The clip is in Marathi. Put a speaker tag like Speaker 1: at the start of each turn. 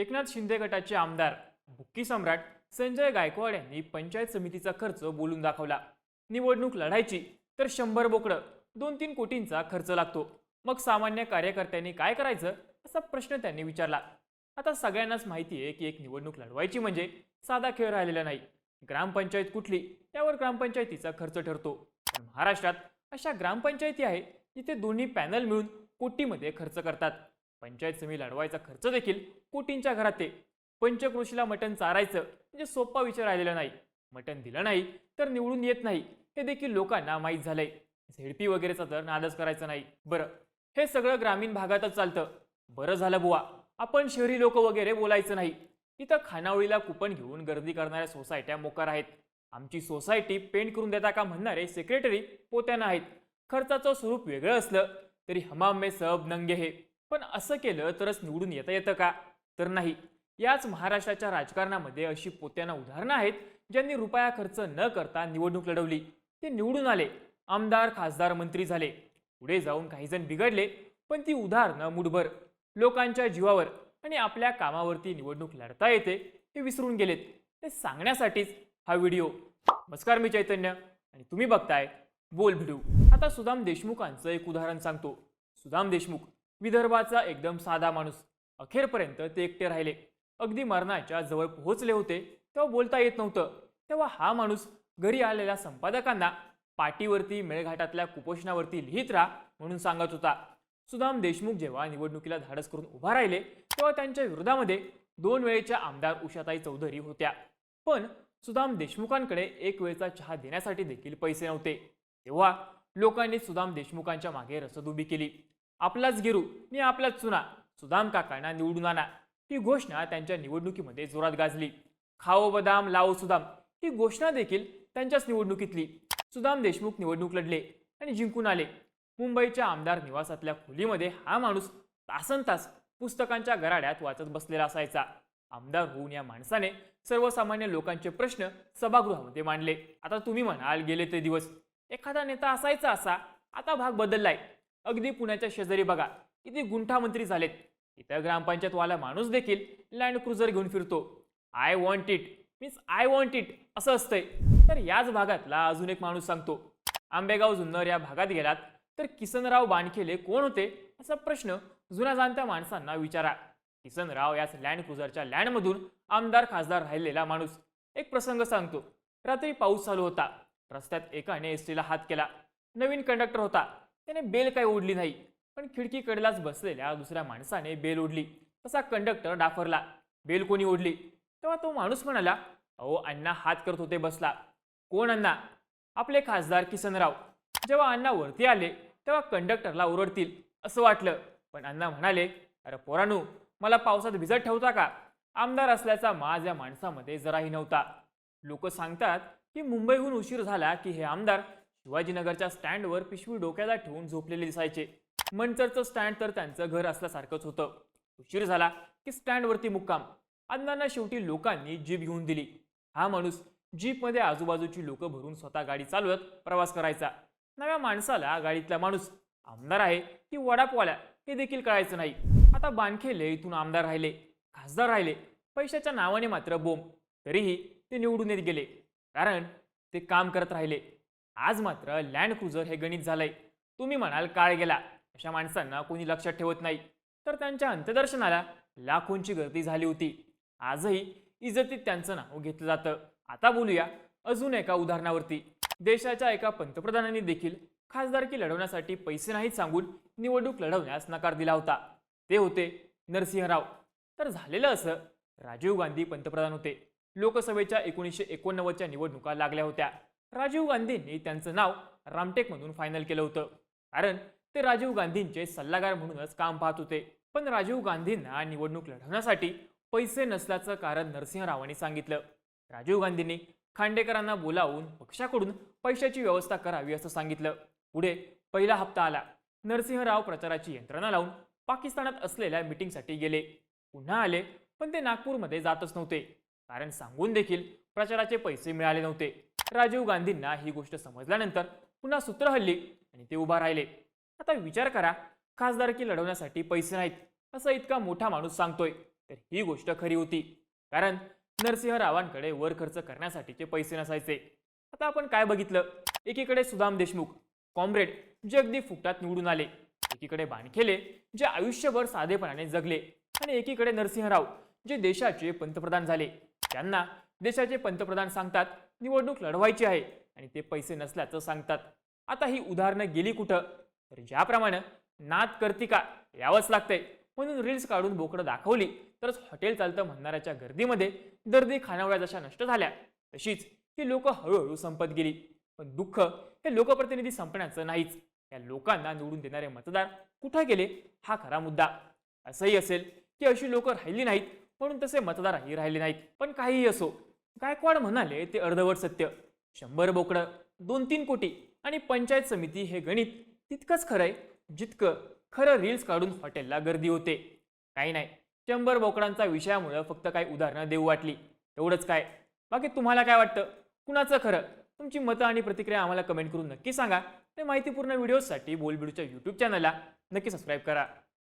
Speaker 1: एकनाथ शिंदे गटाचे आमदार बुक्की सम्राट संजय गायकवाड यांनी पंचायत समितीचा खर्च बोलून दाखवला. निवडणूक लढायची तर शंभर बोकडं दोन तीन कोटींचा खर्च लागतो. मग सामान्य कार्यकर्त्यांनी काय करायचं असा प्रश्न त्यांनी विचारला. आता सगळ्यांनाच माहिती आहे की एक निवडणूक लढवायची म्हणजे साधा खेळ राहिलेला नाही. ग्रामपंचायत कुठली त्यावर ग्रामपंचायतीचा खर्च ठरतो. महाराष्ट्रात अशा ग्रामपंचायती आहे जिथे दोन्ही पॅनल मिळून कोटीमध्ये खर्च करतात. पंचायत समिती लढवायचा खर्च देखील कोटींच्या घरात ते पंचकृषीला मटण चारायचं म्हणजे सोपा विचार राहिलेला नाही. मटण दिलं नाही तर निवडून येत नाही. हे देखील लोकांना माहीत झालंय. झेडपी वगैरेचा तर नादच करायचा नाही. बरं हे सगळं ग्रामीण भागातच चालतं. बरं झालं बुवा. आपण शहरी लोक वगैरे बोलायचं नाही. इथं खानावळीला कुपन घेऊन गर्दी करणाऱ्या सोसायट्या मोकार आहेत. आमची सोसायटी पेंट करून देता का म्हणणारे सेक्रेटरी पोत्यानं आहेत. खर्चाचं स्वरूप वेगळं असलं तरी हमामे सब नंगे हे. पण असं केलं तरच निवडून येता येतं का? तर नाही. याच महाराष्ट्राच्या राजकारणामध्ये अशी पोत्यांना उदाहरणं आहेत ज्यांनी रुपया खर्च न करता निवडणूक लढवली. ते निवडून आले. आमदार खासदार मंत्री झाले. पुढे जाऊन काही जण बिघडले पण ती उदाहरणं मुठभर. लोकांच्या जीवावर आणि आपल्या कामावरती निवडणूक लढता येते हे विसरून गेलेत. ते सांगण्यासाठीच हा व्हिडिओ. नमस्कार मी चैतन्य आणि तुम्ही बघताय बोल भिडू आता सुदाम देशमुखांचं एक उदाहरण सांगतो. सुदाम देशमुख विदर्भाचा एकदम साधा माणूस. अखेरपर्यंत ते एकटे राहिले. अगदी मरणाच्या जवळ पोहोचले होते तेव्हा बोलता येत नव्हतं. तेव्हा हा माणूस घरी आलेल्या संपादकांना पाटीवरती मेळघाटातल्या कुपोषणावरती लिहित राहा म्हणून सांगत होता. सुदाम देशमुख जेव्हा निवडणुकीला धाडस करून उभा राहिले तेव्हा त्यांच्या विरोधामध्ये दोन वेळेच्या आमदार उषाताई चौधरी होत्या. पण सुदाम देशमुखांकडे एक वेळचा चहा देण्यासाठी देखील पैसे नव्हते. तेव्हा लोकांनी सुदाम देशमुखांच्या मागे रसद उभी केली. आपलाच गिरू आणि आपलाच चुना. सुदाम काकांना निवडून आणा. ही घोषणा त्यांच्या निवडणुकीमध्ये जोरात गाजली. खाओ बदाम लाओ सुदाम. ही घोषणा देखील त्यांच्याच निवडणुकीतली. सुदाम देशमुख निवडणूक लढले आणि जिंकून आले. मुंबईच्या आमदार निवासातल्या खोलीमध्ये हा माणूस तासन तास पुस्तकांच्या गराड्यात वाचत बसलेला असायचा. आमदार होऊन या माणसाने सर्वसामान्य लोकांचे प्रश्न सभागृहामध्ये मांडले. आता तुम्ही म्हणाल गेले ते दिवस. एखादा नेता असायचा असा आता भाग बदललाय. अगदी पुण्याच्या शेजारी बघा किती गुंठामंत्री झालेत. इथं ग्रामपंचायतवाला माणूस देखील लँड क्रुझर घेऊन फिरतो. I want it means I want it असं असतंय. तर याच भागातला अजून एक माणूस सांगतो. आंबेगाव जुन्नर या भागात गेलात तर किसनराव बाणखेले कोण होते? असा प्रश्न जुन्या जाणत्या माणसांना विचारा. किसनराव याच लँड क्रुझरच्या लँडमधून आमदार खासदार राहिलेला माणूस. एक प्रसंग सांगतो. रात्री पाऊस चालू होता. रस्त्यात एकाने एस टीला हात केला. नवीन कंडक्टर होता. त्याने बेल काही ओढली नाही. पण खिडकीकडेलाच बसलेल्या दुसऱ्या माणसाने बेल ओढली. तसा कंडक्टर डाफरला. बेल कोणी ओढली? तेव्हा तो माणूस म्हणाला अहो अण्णा हात करत होते बसला. कोण अण्णा? आपले खासदार किसनराव. जेव्हा अण्णा वरती आले तेव्हा कंडक्टरला ओरडतील असं वाटलं. पण अण्णा म्हणाले अरे पोरानू मला पावसात भिजत ठेवता का? आमदार असल्याचा माज या माणसामध्ये जराही नव्हता. लोक सांगतात की मुंबईहून उशीर झाला की हे आमदार शिवाजीनगरच्या स्टँडवर पिशवी डोक्याला ठेवून झोपलेले दिसायचे. मंचरचं स्टँड तर त्यांचं घर असल्यासारखंच होतं. उशीर झाला की स्टँडवरती मुक्काम. अण्णांना शेवटी लोकांनी जीप घेऊन दिली. हा माणूस जीपमध्ये आजूबाजूची लोक भरून स्वतः गाडी चालवत प्रवास करायचा. नव्या माणसाला गाडीतला माणूस आमदार आहे की वडापवाला हे देखील कळायचं नाही. आता बानखेले इथून आमदार राहिले खासदार राहिले पैशाच्या नावाने मात्र बोंब. तरीही ते निवडून येत गेले. कारण ते काम करत राहिले. आज मात्र लँड क्रुझर हे गणित झालंय. तुम्ही म्हणाल काळ गेला. अशा माणसांना कोणी लक्षात ठेवत नाही. तर त्यांच्या अंत्यदर्शनाला लाखोंची गर्दी झाली होती. आजही इज्जतीत त्यांचं नाव घेतलं जातं. आता बोलूया अजून एका उदाहरणावरती. देशाच्या एका पंतप्रधानांनी देखील खासदारकी लढवण्यासाठी पैसे नाहीत सांगून निवडणूक लढवण्यास नकार दिला होता. ते होते नरसिंहराव. तर झालेलं असं राजीव गांधी पंतप्रधान होते. लोकसभेच्या एकोणीसशे एकोणनव्वदच्या निवडणुका लागल्या होत्या. राजीव गांधींनी त्यांचं नाव रामटेकमधून फायनल केलं होतं. कारण ते राजीव गांधींचे सल्लागार म्हणूनच काम पाहत होते. पण राजीव गांधींना निवडणूक लढवण्यासाठी पैसे नसल्याचं कारण नरसिंहरावांनी सांगितलं. राजीव गांधींनी खांडेकरांना बोलावून पक्षाकडून पैशाची व्यवस्था करावी असं सांगितलं. पुढे पहिला हप्ता आला. नरसिंहराव प्रचाराची यंत्रणा लावून पाकिस्तानात असलेल्या मिटिंगसाठी गेले. पुन्हा आले पण ते नागपूरमध्ये जातच नव्हते. कारण सांगून देखील प्रचाराचे पैसे मिळाले नव्हते. राजीव गांधींना ही गोष्ट समजल्यानंतर पुन्हा सूत्र हल्ली आणि ते उभा राहिले. आता विचार करा खासदारकी लढवण्यासाठी पैसे नाहीत असं इतका मोठा माणूस सांगतोय तर ही गोष्ट खरी होती. कारण नरसिंह रावांकडे वर खर्च करण्यासाठीचे पैसे नसायचे. आता आपण काय बघितलं? एकीकडे सुदाम देशमुख कॉम्रेड जे अगदी फुकटात निवडून आले. एकीकडे बाणखेले जे आयुष्यभर साधेपणाने जगले. आणि एकीकडे नरसिंहराव जे देशाचे पंतप्रधान झाले. त्यांना देशाचे पंतप्रधान सांगतात निवडणूक लढवायची आहे आणि ते पैसे नसल्याचं सांगतात. आता ही उदाहरणं गेली कुठं? तर ज्याप्रमाणे नात करती का यावंच लागतंय. म्हणून रील्स काढून बोकडं दाखवली तरच हॉटेल चालतं म्हणणाऱ्याच्या गर्दीमध्ये दर्दी खानावळ्या जशा नष्ट झाल्या तशीच ही लोक हळूहळू संपत गेली. पण दुःख हे लोकप्रतिनिधी संपण्याचं नाहीच. या लोकांना निवडून देणारे मतदार कुठं गेले हा खरा मुद्दा. असंही असेल की अशी लोक राहिली नाहीत म्हणून तसे मतदारही राहिले नाहीत पण काहीही असो. गायकवाड म्हणाले ते अर्धवट सत्य. शंभर बोकडं दोन तीन कोटी आणि पंचायत समिती हे गणित तितकंच खरंय जितकं खरं रील्स काढून हॉटेलला गर्दी होते. काही नाही. शंभर बोकडांचा विषयामुळं फक्त काही उदाहरणं देऊ वाटली. एवढंच काय? बाकी तुम्हाला काय वाटतं? कुणाचं खरं? तुमची मतं आणि प्रतिक्रिया आम्हाला कमेंट करून नक्की सांगा. ते माहितीपूर्ण व्हिडिओजसाठी बोलबिडूच्या यूट्यूब चॅनलला नक्की सबस्क्राईब करा.